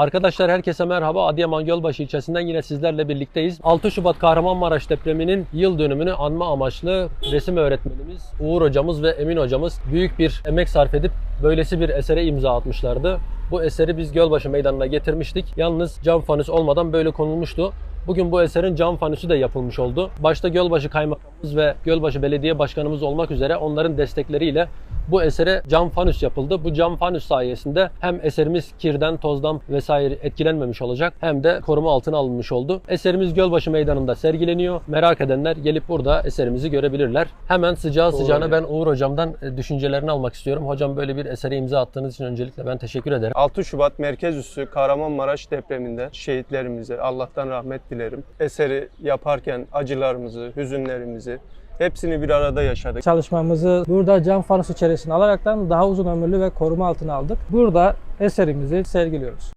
Arkadaşlar herkese merhaba. Adıyaman Gölbaşı ilçesinden yine sizlerle birlikteyiz. 6 Şubat Kahramanmaraş depreminin yıl dönümünü anma amaçlı resim öğretmenimiz Uğur hocamız ve Emin hocamız büyük bir emek sarf edip böylesi bir esere imza atmışlardı. Bu eseri biz Gölbaşı Meydanı'na getirmiştik. Yalnız cam fanüs olmadan böyle konulmuştu. Bugün bu eserin cam fanüsü de yapılmış oldu. Başta Gölbaşı Kaymakamımız ve Gölbaşı Belediye Başkanımız olmak üzere onların destekleriyle bu esere cam fanüs yapıldı. Bu cam fanüs sayesinde hem eserimiz kirden, tozdan vesaire etkilenmemiş olacak hem de koruma altına alınmış oldu. Eserimiz Gölbaşı Meydanı'nda sergileniyor. Merak edenler gelip burada eserimizi görebilirler. Hemen sıcağı sıcağına ben Uğur Hocam'dan e, düşüncelerini almak istiyorum. Hocam böyle bir esere imza attığınız için öncelikle ben teşekkür ederim. 6 Şubat merkez üssü Kahramanmaraş depreminde şehitlerimize Allah'tan rahmet dilerim. Eseri yaparken acılarımızı, hüzünlerimizi hepsini bir arada yaşadık. Çalışmamızı burada cam fanus içerisine alaraktan daha uzun ömürlü ve koruma altına aldık. Burada eserimizi sergiliyoruz.